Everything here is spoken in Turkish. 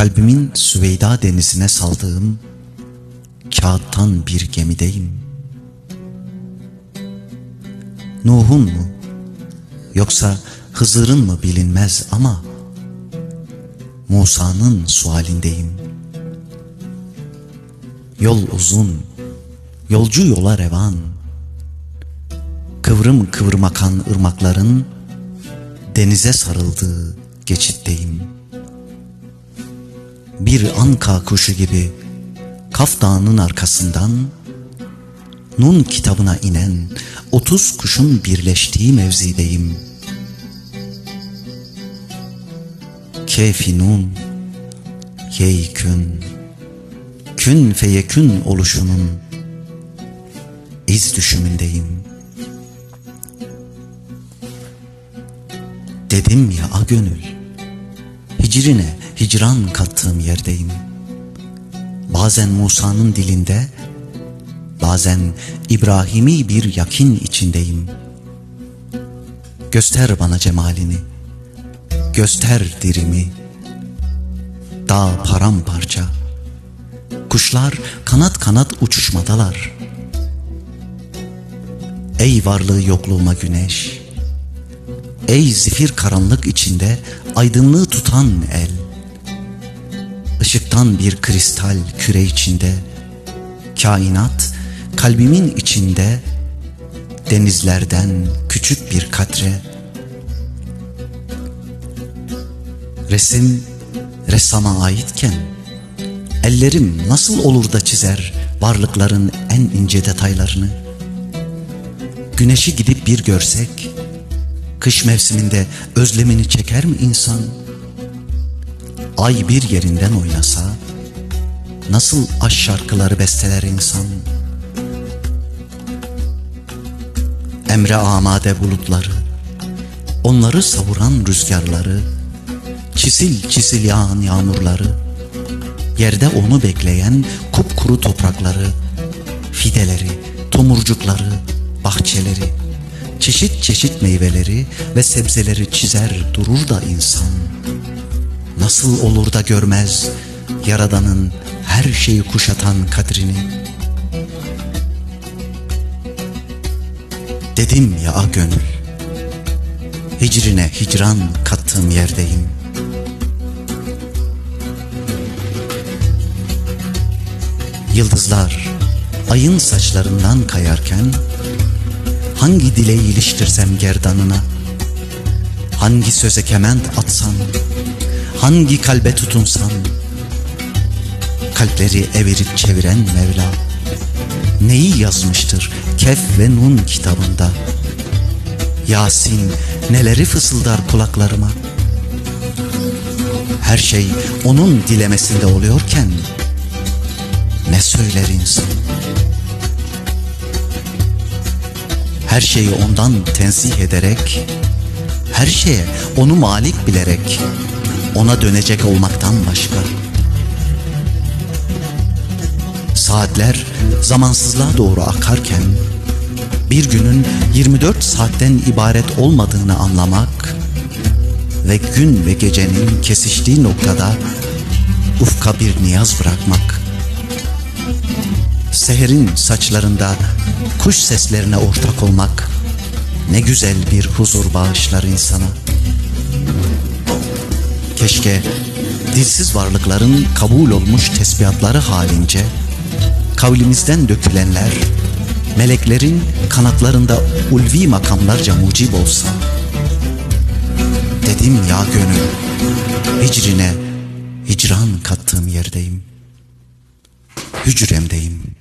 kalbimin Süveyda denizine saldığım kağıttan bir gemideyim. Nuh'un mu yoksa Hızır'ın mı bilinmez ama Musa'nın sualindeyim. Yol uzun, yolcu yola revan. Kıvrım kıvrım akan ırmakların denize sarıldığı geçitteyim. Bir anka kuşu gibi Kaf Dağı'nın arkasından Nun kitabına inen otuz kuşun birleştiği mevzideyim. Kefi nun, yeykün, kün feyekün oluşunun iz düşümündeyim. Dedim ya a gönül, hicrine hicran kattığım yerdeyim. Bazen Musa'nın dilinde, bazen İbrahimi bir yakin içindeyim. Göster bana cemalini, göster dirimi, dağ paramparça, Kuşlar kanat kanat uçuşmadalar. Ey varlığı yokluğuma güneş, ey zifir karanlık içinde aydınlığı tutan el, ışıktan bir kristal küre içinde, kainat kalbimin içinde, denizlerden küçük bir katre, resim ressama aitken, Ellerim nasıl olur da çizer varlıkların en ince detaylarını? Güneşi gidip bir görsek, kış mevsiminde özlemini çeker mi insan? Ay bir yerinden oynasa, nasıl aş şarkıları besteler insan? Emre amade bulutları, onları savuran rüzgarları, çisil çisil yağan yağmurları, Yerde onu bekleyen kupkuru toprakları, fideleri, tomurcukları, bahçeleri, çeşit çeşit meyveleri ve sebzeleri çizer durur da insan. Nasıl olur da görmez Yaradan'ın her şeyi kuşatan kadrini? Dedim ya a gönül, hicrine hicran kattığım yerdeyim.'' Yıldızlar ayın saçlarından kayarken Hangi dile iliştirsem gerdanına? Hangi söze kement atsam? Hangi kalbe tutunsam? Kalpleri evirip çeviren Mevla Neyi yazmıştır Kef ve Nun kitabında? Yasin neleri fısıldar kulaklarıma? Her şey onun dilemesinde oluyorken ne söyler insan? Her şeyi ondan tenzih ederek, her şeye onu malik bilerek, ona dönecek olmaktan başka. Saatler zamansızlığa doğru akarken, bir günün 24 saatten ibaret olmadığını anlamak ve gün ve gecenin kesiştiği noktada ufka bir niyaz bırakmak seherin saçlarında kuş seslerine ortak olmak ne güzel bir huzur bağışlar insana. Keşke dilsiz varlıkların kabul olmuş tesbihatları halince kavlimizden dökülenler meleklerin kanatlarında ulvi makamlarca mucib olsa. Dedim ya gönül, hicrine hicran kattığım yerdeyim. Hücremdeyim.